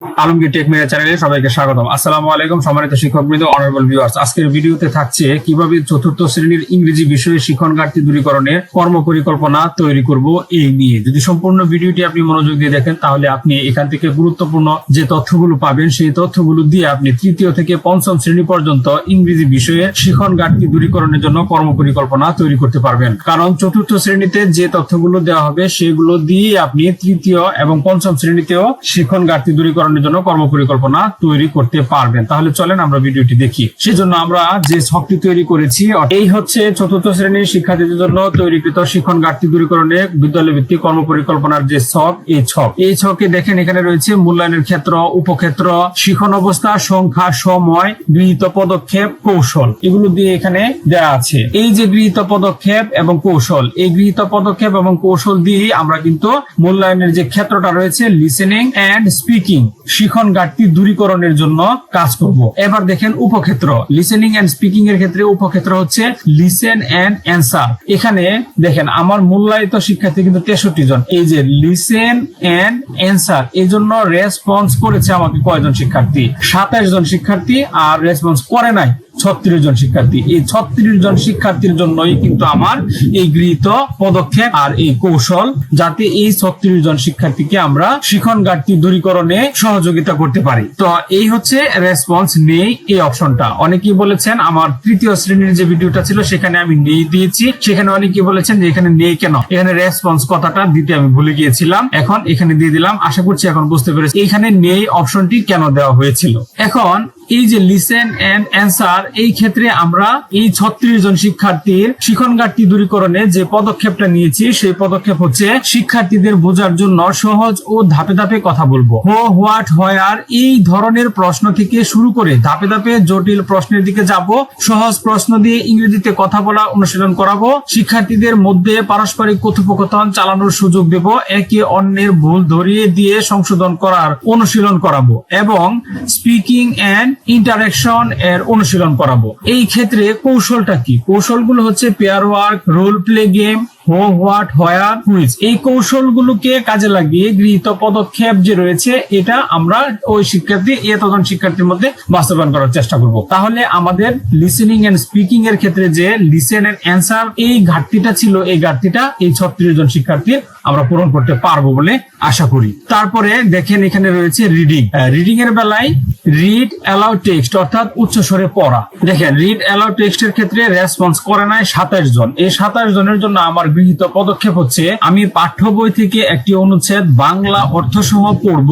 Ah. Alamgir take media চ্যানেলে সবাইকে স্বাগতম। আসসালামু আলাইকুম সম্মানিত শিক্ষকবৃন্দ অনারেবল ভিউয়ার্স আজকের ভিডিওতে থাকছে কীভাবে চতুর্থ শ্রেণির ইংরেজি বিষয়ে শিক্ষণ ঘাটতি দূরীকরণের কর্ম পরিকল্পনা তৈরি করব এই নিয়ে। যদি সম্পূর্ণ ভিডিওটি আপনি মনোযোগ দিয়ে দেখেন, তাহলে আপনি এখান থেকে গুরুত্বপূর্ণ যে তথ্যগুলো পাবেন, সেই তথ্যগুলো দিয়ে আপনি তৃতীয় থেকে পঞ্চম শ্রেণি পর্যন্ত ইংরেজি বিষয়ে শিক্ষণ ঘাটতি দূরীকরণের জন্য কর্ম পরিকল্পনা তৈরি করতে পারবেন। কারণ চতুর্থ শ্রেণীতে যে তথ্যগুলো দেওয়া হবে, সেগুলো দিয়ে আপনি তৃতীয় এবং পঞ্চম শ্রেণীতেও শিক্ষণ ঘাটতি দূরীকরণের জন্য কর্ম পরিকল্পনা তৈরি করতে পারবেন। তাহলে চলেন আমরা ভিডিওটি দেখি। সেজন্য আমরা যে ছকটি তৈরি করেছি এই হচ্ছে চতুর্থ শ্রেণির শিক্ষার্থীদের জন্য তৈরিকৃত শিক্ষণ ঘাটতি দূরীকরণে বিদ্যালয় ভিত্তিক কর্ম পরিকল্পনার যে ছক, এই ছক। এই ছকে দেখেন এখানে রয়েছে মূল্যায়নের ক্ষেত্র, উপক্ষেত্র, শিখন অবস্থা, সংখ্যা, সময়, গৃহীত পদক্ষেপ, কৌশল। এগুলো দিয়ে এখানে দেওয়া আছে। এই যে গৃহীত পদক্ষেপ এবং কৌশল, এই গৃহীত পদক্ষেপ এবং কৌশল দিয়ে আমরা কিন্তু মূল্যায়নের যে ক্ষেত্রটা রয়েছে লিসেনিং এন্ড স্পিকিং শিখন ঘাটতি দূরীকরণের জন্য কাজ করব। এবার দেখেন উপক্ষেত্র। লিসেনিং এন্ড স্পিকিং এর ক্ষেত্রে উপক্ষেত্র হচ্ছে লিসেন এন্ড অ্যান্সার এখানে দেখেন, আমার মূল্যায়িত শিক্ষার্থী কিন্তু তেষট্টি জন। এই যে লিসেন এন্ড অ্যান্সার এই জন্য রেসপন্স করেছে আমাকে কয়জন শিক্ষার্থী? সাতাশ জন শিক্ষার্থী আর রেসপন্স করে নাই। ছত্রিশ জন শিক্ষার্থী। এই ছত্রিশ জন শিক্ষার্থীর জন্যই কিন্তু আমার এই গৃহীত পদক্ষেপ আর এই কৌশল, যাতে এই ছত্রিশ জন শিক্ষার্থীকে আমরা শিখন ঘাটতি দূরীকরণে সহযোগিতা করতে পারি। তো এই হচ্ছে রেসপন্স নেই এই অপশনটা অনেকেই বলেছেন আমার তৃতীয় শ্রেণির যে ভিডিওটা ছিল, সেখানে আমি নেই দিয়েছি। সেখানে অনেকেই বলেছেন যে এখানে নেই কেন? এখানে রেসপন্স কথাটা দিতে আমি ভুলে গিয়েছিলাম। এখন এখানে দিয়ে দিলাম। আশা করছি এখন বুঝতে পেরেছি। এখানে নেই অপশনটি কেন দেওয়া হয়েছিল? এখন এই যে লিসেন এন্ড অ্যান্সার এই ক্ষেত্রে আমরা এই ছত্রিশ জন শিক্ষার্থীর শিখন ঘাটতি দূরীকরণে যে পদক্ষেপটা নিয়েছি, সেই পদক্ষেপ হচ্ছে শিক্ষার্থীদের বোঝার জন্য সহজ ও ধাপে ধাপে কথা বলব। হো হোয়াট হয়ার এই ধরনের প্রশ্ন থেকে শুরু করে ধাপে ধাপে জটিল প্রশ্নের দিকে যাব, সহজ প্রশ্ন দিয়ে ইংরেজিতে কথা বলা, অনুশীলন করাবো, শিক্ষার্থীদের মধ্যে পারস্পরিক কথোপকথন চালানোর সুযোগ দেব, একে অন্যের ভুল ধরিয়ে দিয়ে সংশোধন করার অনুশীলন করাবো এবং স্পিকিং এন্ড ইন্টারাকশন এর অনুশীলন করাবো। এই ক্ষেত্রে কৌশলটা কি? কৌশলগুলো হচ্ছে pair work role play game who what where quiz এই কৌশলগুলোকে কাজে লাগিয়ে গৃহীত পদক্ষেপ যে রয়েছে, এটা আমরা ওই শিক্ষার্থী এতজন শিক্ষার্থীর মধ্যে বাস্তবায়ন করার চেষ্টা করব। তাহলে আমাদের লিসেনিং এন্ড স্পিকিং এর ক্ষেত্রে যে লিসেন এন্ড অ্যান্সার এই ঘাটতিটা ছিল, এই ঘাটতিটা এই ছত্রিশ জন শিক্ষার্থীর আমরা পূরণ করতে পারব বলে আশা করি। তারপরে দেখেন এখানে রয়েছে রিডিং রিডিং এর বেলায় রিড অ্যালাউ টেক্সট অর্থাৎ উচ্চ স্বরে পড়া। দেখেন রিড অ্যালাউ টেক্সট এর ক্ষেত্রে রেসপন্স করে নাই সাতাশ জন। এই সাতাশ জনের জন্য আমার গৃহীত পদক্ষেপ হচ্ছে, আমি পাঠ্য বই থেকে একটি অনুচ্ছেদ বাংলা অর্থ সহ পড়ব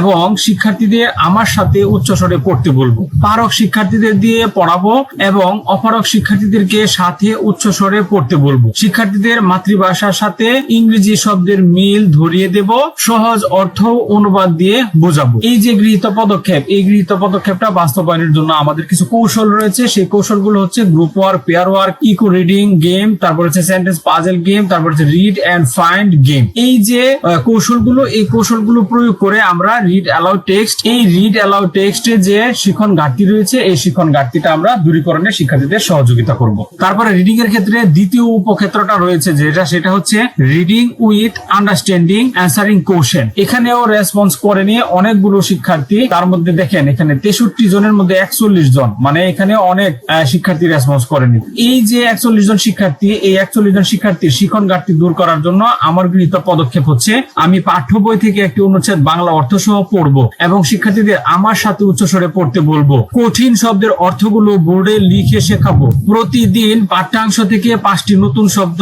এবং শিক্ষার্থীদের আমার সাথে উচ্চ স্বরে পড়তে বলব। পারক শিক্ষার্থীদের দিয়ে পড়াবো এবং অপারক শিক্ষার্থীদেরকে সাথে উচ্চ স্বরে পড়তে বলব। শিক্ষার্থীদের মাতৃভাষার সাথে ইংরেজি শব্দের মিল ধরিয়ে দেব, সহজ অর্থ অনুবাদ দিয়ে বোঝাবো। এই যে গৃহীত পদক্ষেপ, এই গৃহীত পদক্ষেপটা বাস্তবায়নের জন্য আমাদের কিছু কৌশল রয়েছে। সেই কৌশলগুলো হচ্ছে group work pair work echo reading game তারপর হচ্ছে সেন্টেন্স পাজেল গেম তারপর হচ্ছে রিড এন্ড ফাইন্ড গেম এই যে কৌশলগুলো, এই কৌশলগুলো প্রয়োগ করে আমরা রিড অ্যালাউ টেক্সট এই রিড অ্যালাউ টেক্সটে যে শিখন ঘাটতি রয়েছে, এই শিখন ঘাটতিটা আমরা দূরীকরণে শিক্ষার্থীদের সহযোগিতা করব। তারপরে রিডিং এর ক্ষেত্রে দ্বিতীয় উপক্ষেত্রটা রয়েছে যেটা, সেটা হচ্ছে reading with understanding answering question এখানেও রেসপন্স করে নিয়ে অনেকগুলো শিক্ষার্থী তার মধ্যে দেখেন, এখানে তেষট্টি জনের মধ্যে একচল্লিশ জন। মানে এখানে অনেক শিক্ষার্থী রেসপন্স করেনি। এই যে একচল্লিশ জন শিক্ষার্থী, এই একচল্লিশ জন শিক্ষার্থীর শিখন ঘাটতি দূর করার জন্য আমার গৃহীত পদক্ষেপ হচ্ছে, আমি পাঠ্য বই থেকে একটি অনুচ্ছেদ বাংলা অর্থ সহ পড়ব এবং শিক্ষার্থীদের আমার সাথে উচ্চস্বরে পড়তে বলব। কঠিন শব্দের অর্থগুলো বোর্ডে লিখে শেখাবো। প্রতিদিন পাঠ্যাংশ থেকে পাঁচটি নতুন শব্দ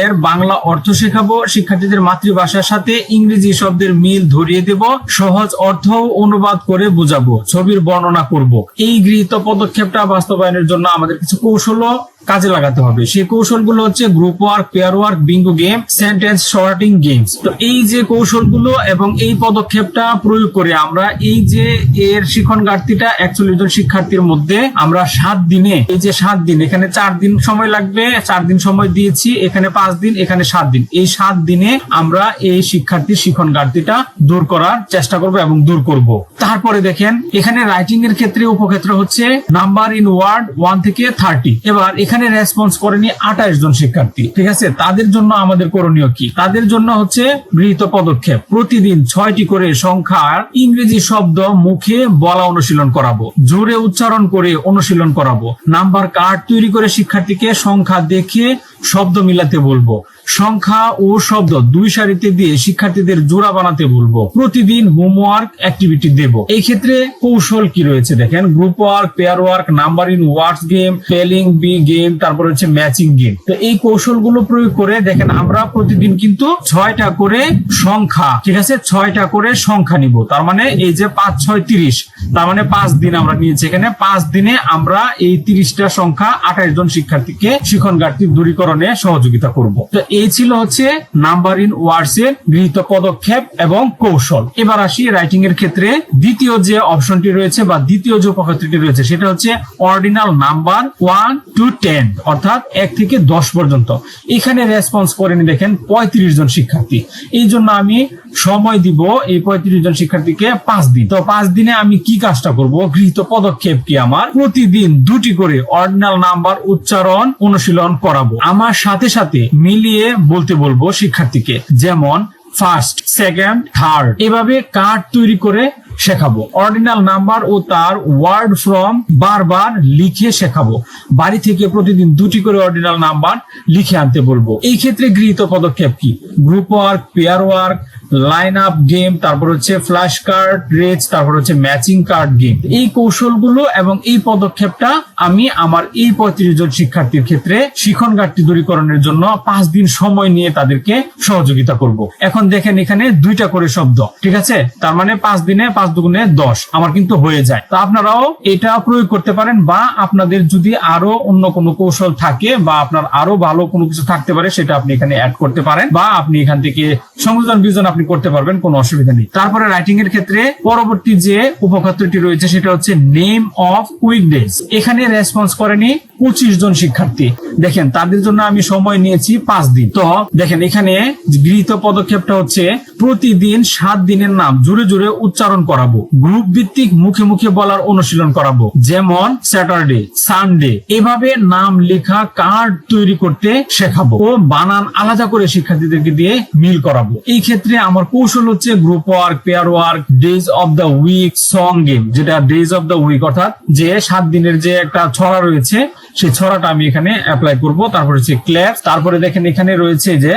এর বাংলা অর্থ শেখাবো। শিক্ষার্থীদের মাতৃভাষার সাথে ইংরেজি শব্দের মিল ধরিয়ে দেব। সহজ অর্থ অনুবাদ করে বোঝাবো। ছবির বর্ণনা করব। এই গৃহীত পদক্ষেপটা বাস্তবায়নের জন্য আমাদের কিছু কৌশলও কাজে লাগাতে হবে। সেই কৌশলগুলো হচ্ছে group work pair work bingo game sentence sorting games তো এই যে কৌশলগুলো এবং এই পদক্ষেপটা প্রয়োগ করে আমরা এই যে এর শিখন ঘাটতিটা একচল্লিশ জন শিক্ষার্থীর মধ্যে আমরা সাত দিনে, এই যে সাত দিন, এখানে চার দিন সময় লাগবে, চার দিন সময় দিয়েছি, এখানে পাঁচ দিন, এখানে সাত দিন। এই সাত দিনে আমরা এই শিক্ষার্থীর শিখন ঘাটতিটা দূর করার চেষ্টা করব এবং দূর করব। তারপরে দেখেন, এখানে রাইটিং এর ক্ষেত্রে উপক্ষেত্র হচ্ছে নাম্বার ইন ওয়ার্ড ওয়ান থেকে থার্টি এবার এখানে এখানে রেসপন্স করেনি আঠাশ জন শিক্ষার্থী, ঠিক আছে? তাদের জন্য আমাদের করণীয় কি? তাদের জন্য হচ্ছে গৃহীত পদক্ষেপ। প্রতিদিন ছয়টি করে সংখ্যার ইংরেজি শব্দ মুখে বলা অনুশীলন করাবো, জোরে উচ্চারণ করে অনুশীলন করাবো। নাম্বার কার্ড তৈরি করে শিক্ষার্থীকে সংখ্যা দেখে শব্দ মিলাতে বলব। সংখ্যা ও শব্দ দুই সারিতে দিয়ে শিক্ষার্থীদের জোড়া বানাতে বলব। প্রতিদিন হোমওয়ার্ক অ্যাক্টিভিটি দেব। এই ক্ষেত্রে কৌশল কি রয়েছে দেখেন? Group work pair work number in words game spelling bee game তারপর হচ্ছে ম্যাচিং গেম তো এই কৌশলগুলো প্রয়োগ করে দেখেন, আমরা প্রতিদিন কিন্তু ছয়টা করে সংখ্যা, ঠিক আছে? ছয়টা করে সংখ্যা নিব। তার মানে এই যে পাঁচ, ছয়, তিরিশ, তার মানে পাঁচ দিন আমরা নিয়েছি এখানে। পাঁচ দিনে আমরা এই তিরিশটা সংখ্যা আঠাশ জন শিক্ষার্থীকে শিখন ঘাটতি দূরীকরণে সহযোগিতা করব। তো এই ছিল হচ্ছে নাম্বার ইন ওয়ার্ডস এর গৃহীত পদক্ষেপ এবং কৌশল। এবার আসি রাইটিং এর ক্ষেত্রে। দ্বিতীয় যে অপশনটি রয়েছে বা দ্বিতীয় যে উপক্ষেত্রটি রয়েছে, সেটা হচ্ছে ordinal number one two ten অর্থাৎ এক থেকে দশ পর্যন্ত। এখানে রেসপন্স করেনি দেখেন, পঁয়ত্রিশ জন শিক্ষার্থী। এই জন্য আমি সময় দিব এই পঁয়ত্রিশ জন শিক্ষার্থীকে পাঁচ দিন। তো পাঁচ দিনে আমি কি কাজটা করব? গৃহীত পদক্ষেপ কি আমার? প্রতিদিন দুটি করে অর্ডিনাল নাম্বার উচ্চারণ অনুশীলন করাবো। আমার সাথে সাথে মিলিয়ে বলতে বলব শিক্ষার্থীকে। যেমন ফার্স্ট সেকেন্ড থার্ড এভাবে কার্ড তৈরি করে শেখাবো। অর্ডিনাল নাম্বার ও তার ওয়ার্ড ফ্রম বারবার লিখে শেখাবো। বাড়ি থেকে প্রতিদিন দুটি করে অর্ডিনাল নাম্বার লিখে আনতে বলব। এই ক্ষেত্রে গৃহীত পদক্ষেপ কি? Group work pair work line up game তারপর হচ্ছে ফ্ল্যাশ কার্ড রেজ তারপর হচ্ছে ম্যাচিং কার্ড গেম এই কৌশলগুলো এবং এই পদক্ষেপটা আমি আমার এই পঁয়ত্রিশ জন শিক্ষার্থীর ক্ষেত্রে শিখন ঘাটতি দূরীকরণের জন্য পাঁচ দিন সময় নিয়ে তাদেরকে সহযোগিতা করব। এখন দেখেন এখানে দুইটা করে শব্দ, ঠিক আছে? তার মানে পাঁচ দিনে পাঁচ দুগুণে দশ। আমার কিন্তু হয়ে যায়। তা আপনারাও এটা প্রয়োগ করতে পারেন বা আপনাদের যদি আরও অন্য কোনো কৌশল থাকে বা আপনার আরও ভালো কোনো কিছু থাকতে পারে, সেটা আপনি এখানে অ্যাড করতে পারেন বা আপনি এখান থেকে সংযোজন বিজন আপনি করতে পারবেন, কোনো অসুবিধা নেই। তারপরে রাইটিং এর ক্ষেত্রে পরবর্তী যে উপক্ষেত্রটি রয়েছে, সেটা হচ্ছে নেম অফ উইকডেজ এখানে রেসপন্স করেনি পঁচিশ জন শিক্ষার্থী। দেখেন, তাদের জন্য আমি সময় নিয়েছি পাঁচ দিন। তো দেখেন, এখানে গৃহীত পদক্ষেপটা হচ্ছে প্রতিদিন সাত দিনের নাম জুড়ে জুড়ে উচ্চারণ করাবো। গ্রুপ ভিত্তিক মুখে মুখে বলার অনুশীলন করাবো। যেমন স্যাটারডে সানডে এভাবে নাম লেখা কার্ড তৈরি করতে শেখাবো ও বানান আলাদা করে শিক্ষার্থীদেরকে দিয়ে মিল করাবো। এই ক্ষেত্রে আমার কৌশল হচ্ছে group work pair work days of the week song game যেটা ডেজ অফ দ্য উইক অর্থাৎ যে সাত দিনের যে একটা ছড়া রয়েছে সেই ছড়াটা আমি এখানে অ্যাপ্লাই করব। তারপর হচ্ছে ক্ল্যাপ তারপরে দেখেন এখানে রয়েছে যে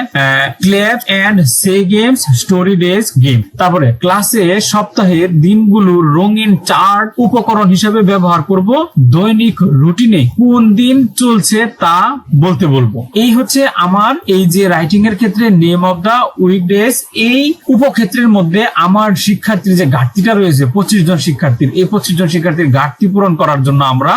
clap and say games story days game তারপরে ক্লাসে সপ্তাহের দিনগুলোর রঙিন চার্ট উপকরণ হিসেবে ব্যবহার করব। দৈনিক রুটিনে কোন দিন চলছে তা বলতে বলব। এই হচ্ছে আমার এই যে রাইটিং এর ক্ষেত্রে নেম অফ দা উইকডেজ এই উপক্ষেত্রের মধ্যে আমার শিক্ষার্থীর যে ঘাটতিটা রয়েছে, পঁচিশ জন শিক্ষার্থীর, এই পঁচিশ জন শিক্ষার্থীর ঘাটতি পূরণ করার জন্য আমরা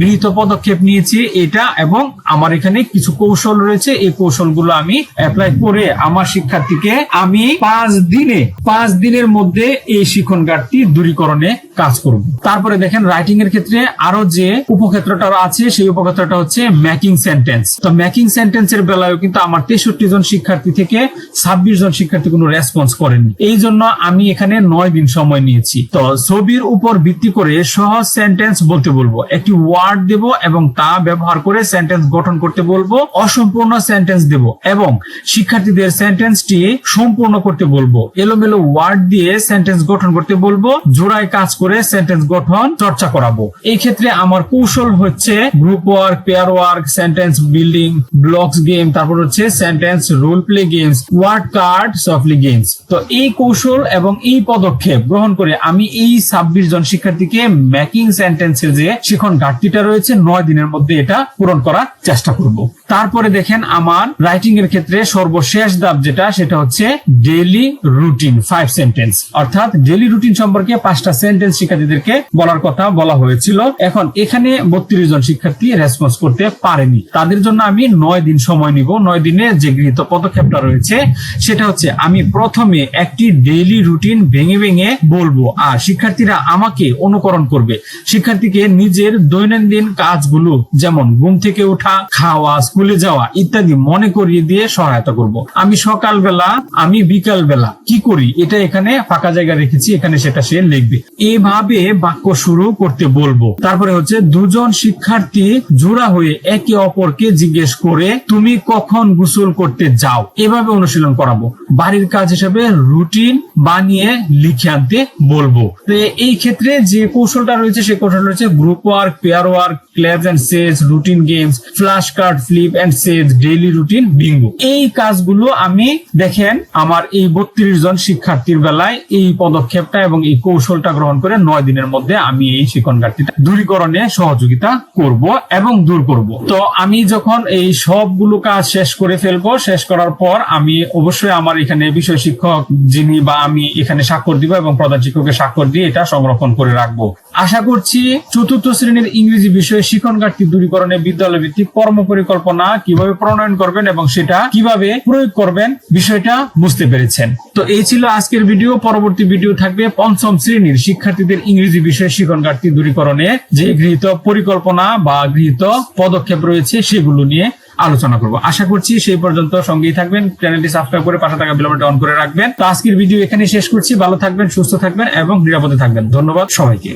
গৃহীত পদক্ষেপ নিয়েছি। এটা এবং আমার এখানে কিছু কৌশল রয়েছে। এই কৌশলগুলো আমি অ্যাপ্লাই করে আমার শিক্ষার্থীকে আমি পাঁচ দিনে, পাঁচ দিনের মধ্যে এই শিক্ষণ ঘাটতি দূরীকরণে কাজ করব। তারপরে দেখেন রাইটিং এর ক্ষেত্রে আরও যে উপক্ষেত্রটা আছে, সেই উপক্ষেত্রটা হচ্ছে ম্যাকিং সেন্টেন্স তো ম্যাকিং সেন্টেন্সের বেলায়ও কিন্তু আমার তেষট্টি জন শিক্ষার্থী থেকে ছাব্বিশ জন শিক্ষার্থী কোনো রেসপন্স করেনি এই জন্য আমি এখানে নয় দিন সময় নিয়েছি। তো ছবির উপর ভিত্তি করে সহজ সেন্টেন্স বলতে বলব। একটি ওয়ার্ড দেব এবং তা ব্যবহার করে সেন্টেন্স গঠন করতে বলব, অসম্পূর্ণ সেন্টেন্স দেব এবং শিক্ষার্থীদের সেন্টেন্সটি সম্পূর্ণ করতে বলব। এলোমেলো ওয়ার্ড দিয়ে সেন্টেন্স গঠন করতে বলব, জোড়ায় কাজ করে সেন্টেন্স গঠন চর্চা করাবো। এই ক্ষেত্রে আমার কৌশল হচ্ছে group work pair work sentence building blocks game তারপর হচ্ছে sentence role play games word card softly games তো এই কৌশল এবং এই পদক্ষেপ গ্রহণ করে আমি এই ছাব্বিশ জন শিক্ষার্থীকে মেকিং সেন্টেন্সের যে শিখন ঘাটতিটা রয়েছে, নয় দিনের মধ্যে এটা পূরণ করার চেষ্টা করব। তারপরে দেখেন আমার রাইটিং এর ক্ষেত্রে সর্বশেষ ধাপ যেটা, সেটা হচ্ছে ডেইলি রুটিন ফাইভ সেন্টেন্স অর্থাৎ ডেইলি রুটিন সম্পর্কে পাঁচটা সেন্টেন্স শিক্ষার্থীদেরকে বলার কথা বলা হয়েছিল। এখন এখানে বত্রিশ জন শিক্ষার্থী রেসপন্স করতে পারেনি। তাদের জন্য আমি নয় দিন সময় নিব। নয় দিনে যে গৃহীত পদক্ষেপটা রয়েছে, সেটা হচ্ছে আমি প্রথমে একটি ডেইলি রুটিন ভেঙে ভেঙে বলব, আর শিক্ষার্থীরা আমাকে অনুকরণ করবে। শিক্ষার্থীকে নিজের দৈনন্দিন কাজগুলো, যেমন ঘুম থেকে ওঠা, খাওয়া স্কুল স্কুলে যাওয়া ইত্যাদি মনে করিয়ে দিয়ে সহায়তা করব। আমি সকালবেলা, আমি বিকাল বেলা কি করি? এটা এখানে ফাঁকা জায়গা রেখেছি, এখানে সেটা সে লিখবে। এভাবে বাক্য শুরু করতে বলব। তারপরে হচ্ছে, দুজন শিক্ষার্থী জোড়া হয়ে একে অপরকে জিজ্ঞেস করে, তুমি কখন গোসল করতে যাও? এভাবে অনুশীলন করাবো। বাড়ির কাজ হিসেবে রুটিন বানিয়ে লিখে আনতে বলব। এই ক্ষেত্রে যে কৌশলটা রয়েছে, সে কৌশল রয়েছে group work pair work claps and says routine games flash card flip and says daily routine bingo এই কাজগুলো আমি দেখেন আমার এই বত্রিশ জন শিক্ষার্থীর বেলায় এই পদক্ষেপটা এবং এই কৌশলটা গ্রহণ করে নয় দিনের মধ্যে আমি এই শিক্ষণ ঘাটতিটা দূরীকরণে সহযোগিতা করব এবং দূর করব। তো আমি যখন এই সবগুলো কাজ শেষ করে ফেলব, শেষ করার পর আমি অবশ্যই আমার এখানে বিষয় শিক্ষক যিনি বা আমি এখানে স্বাক্ষর দিব এবং প্রধান শিক্ষকের স্বাক্ষর দিয়ে এটা সংরক্ষণ করে রাখব। আশা করছি চতুর্থ শ্রেণির ইংরেজি বিষয়ে শিক্ষণ ঘাটতি দূরীকরণে বিদ্যালয় ভিত্তিক কর্ম পরিকল্পনা কীভাবে প্রণয়ন করবেন এবং সেটা কীভাবে প্রয়োগ করবেন বিষয়টা বুঝতে পেরেছেন। তো এই ছিল আজকের ভিডিও। পরবর্তী ভিডিও থাকবে পঞ্চম শ্রেণির শিক্ষার্থীদের ইংরেজি বিষয়ে শিক্ষণ ঘাটতি দূরীকরণে। যে গৃহীত পরিকল্পনা বা গৃহীত পদক্ষেপ রয়েছে সেগুলো নিয়ে আলোচনা করব। আশা করছি সেই পর্যন্ত সঙ্গেই থাকবেন। চ্যানেলটি সাবস্ক্রাইব করে পাশে থাকা বেলবাটন অন করে রাখবেন। তো আজকের ভিডিও এখানে শেষ করছি। ভালো থাকবেন, সুস্থ থাকবেন এবং নিরাপদে থাকবেন। ধন্যবাদ সবাইকে।